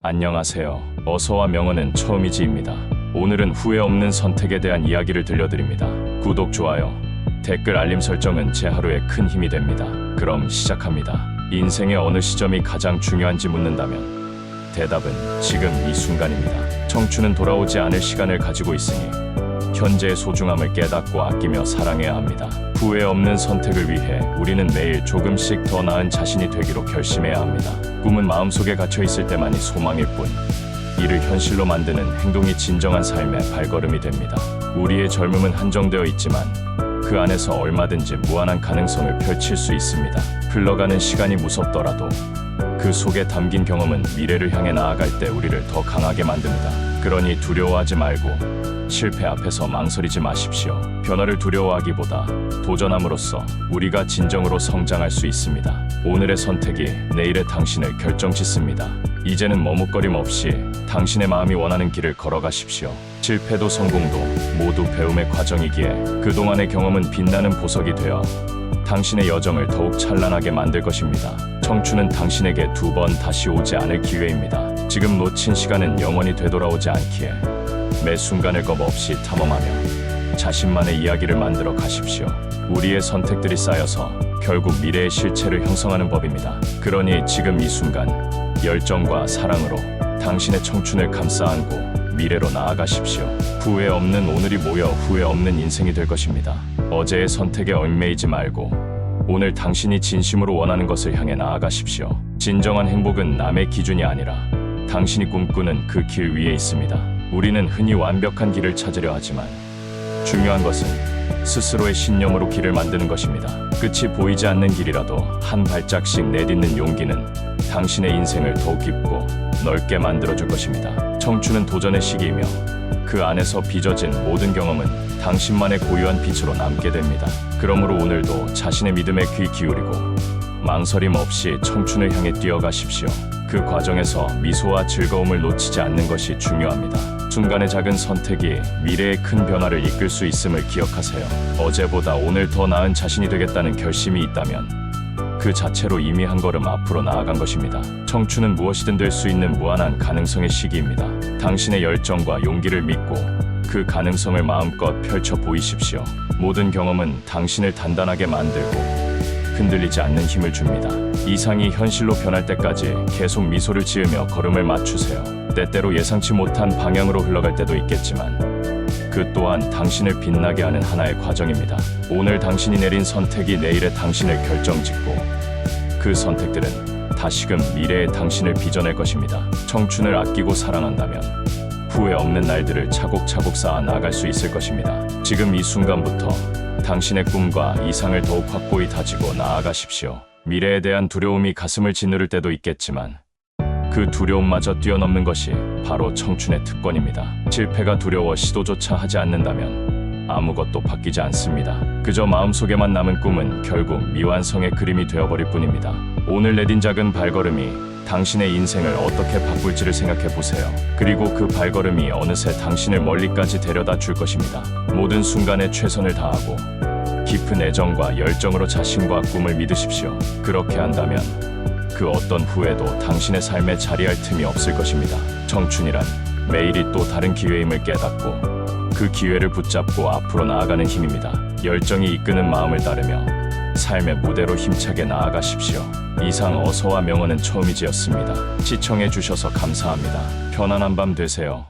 안녕하세요. 어서와 명언은 처음이지입니다. 오늘은 후회 없는 선택에 대한 이야기를 들려드립니다. 구독, 좋아요, 댓글 알림 설정은 제 하루에 큰 힘이 됩니다. 그럼 시작합니다. 인생의 어느 시점이 가장 중요한지 묻는다면 대답은 지금 이 순간입니다. 청춘은 돌아오지 않을 시간을 가지고 있으니 현재의 소중함을 깨닫고 아끼며 사랑해야 합니다. 후회 없는 선택을 위해 우리는 매일 조금씩 더 나은 자신이 되기로 결심해야 합니다. 꿈은 마음속에 갇혀 있을 때만이 소망일 뿐. 이를 현실로 만드는 행동이 진정한 삶의 발걸음이 됩니다. 우리의 젊음은 한정되어 있지만 그 안에서 얼마든지 무한한 가능성을 펼칠 수 있습니다. 흘러가는 시간이 무섭더라도 그 속에 담긴 경험은 미래를 향해 나아갈 때 우리를 더 강하게 만듭니다. 그러니 두려워하지 말고 실패 앞에서 망설이지 마십시오. 변화를 두려워하기보다 도전함으로써 우리가 진정으로 성장할 수 있습니다. 오늘의 선택이 내일의 당신을 결정짓습니다. 이제는 머뭇거림 없이 당신의 마음이 원하는 길을 걸어가십시오. 실패도 성공도 모두 배움의 과정이기에 그동안의 경험은 빛나는 보석이 되어 당신의 여정을 더욱 찬란하게 만들 것입니다. 청춘은 당신에게 두 번 다시 오지 않을 기회입니다. 지금 놓친 시간은 영원히 되돌아오지 않기에 매 순간을 겁 없이 탐험하며 자신만의 이야기를 만들어 가십시오. 우리의 선택들이 쌓여서 결국 미래의 실체를 형성하는 법입니다. 그러니 지금 이 순간 열정과 사랑으로 당신의 청춘을 감싸 안고 미래로 나아가십시오. 후회 없는 오늘이 모여 후회 없는 인생이 될 것입니다. 어제의 선택에 얽매이지 말고 오늘 당신이 진심으로 원하는 것을 향해 나아가십시오. 진정한 행복은 남의 기준이 아니라 당신이 꿈꾸는 그 길 위에 있습니다. 우리는 흔히 완벽한 길을 찾으려 하지만 중요한 것은 스스로의 신념으로 길을 만드는 것입니다. 끝이 보이지 않는 길이라도 한 발짝씩 내딛는 용기는 당신의 인생을 더욱 깊고 넓게 만들어줄 것입니다. 청춘은 도전의 시기이며 그 안에서 빚어진 모든 경험은 당신만의 고유한 빛으로 남게 됩니다. 그러므로 오늘도 자신의 믿음에 귀 기울이고 망설임 없이 청춘을 향해 뛰어가십시오. 그 과정에서 미소와 즐거움을 놓치지 않는 것이 중요합니다. 순간의 작은 선택이 미래의 큰 변화를 이끌 수 있음을 기억하세요. 어제보다 오늘 더 나은 자신이 되겠다는 결심이 있다면 그 자체로 이미 한 걸음 앞으로 나아간 것입니다. 청춘은 무엇이든 될 수 있는 무한한 가능성의 시기입니다. 당신의 열정과 용기를 믿고 그 가능성을 마음껏 펼쳐 보이십시오. 모든 경험은 당신을 단단하게 만들고 흔들리지 않는 힘을 줍니다. 이상이 현실로 변할 때까지 계속 미소를 지으며 걸음을 맞추세요. 때때로 예상치 못한 방향으로 흘러갈 때도 있겠지만 그 또한 당신을 빛나게 하는 하나의 과정입니다. 오늘 당신이 내린 선택이 내일의 당신을 결정짓고 그 선택들은 다시금 미래의 당신을 빚어낼 것입니다. 청춘을 아끼고 사랑한다면 후회 없는 날들을 차곡차곡 쌓아 나갈 수 있을 것입니다. 지금 이 순간부터 당신의 꿈과 이상을 더욱 확고히 다지고 나아가십시오. 미래에 대한 두려움이 가슴을 짓누를 때도 있겠지만 그 두려움마저 뛰어넘는 것이 바로 청춘의 특권입니다. 실패가 두려워 시도조차 하지 않는다면 아무것도 바뀌지 않습니다. 그저 마음속에만 남은 꿈은 결국 미완성의 그림이 되어버릴 뿐입니다. 오늘 내딘 작은 발걸음이 당신의 인생을 어떻게 바꿀지를 생각해 보세요. 그리고 그 발걸음이 어느새 당신을 멀리까지 데려다 줄 것입니다. 모든 순간에 최선을 다하고 깊은 애정과 열정으로 자신과 꿈을 믿으십시오. 그렇게 한다면 그 어떤 후회도 당신의 삶에 자리할 틈이 없을 것입니다. 청춘이란 매일이 또 다른 기회임을 깨닫고 그 기회를 붙잡고 앞으로 나아가는 힘입니다. 열정이 이끄는 마음을 따르며 삶의 무대로 힘차게 나아가십시오. 이상 어서와 명언은 처음이지였습니다. 시청해 주셔서 감사합니다. 편안한 밤 되세요.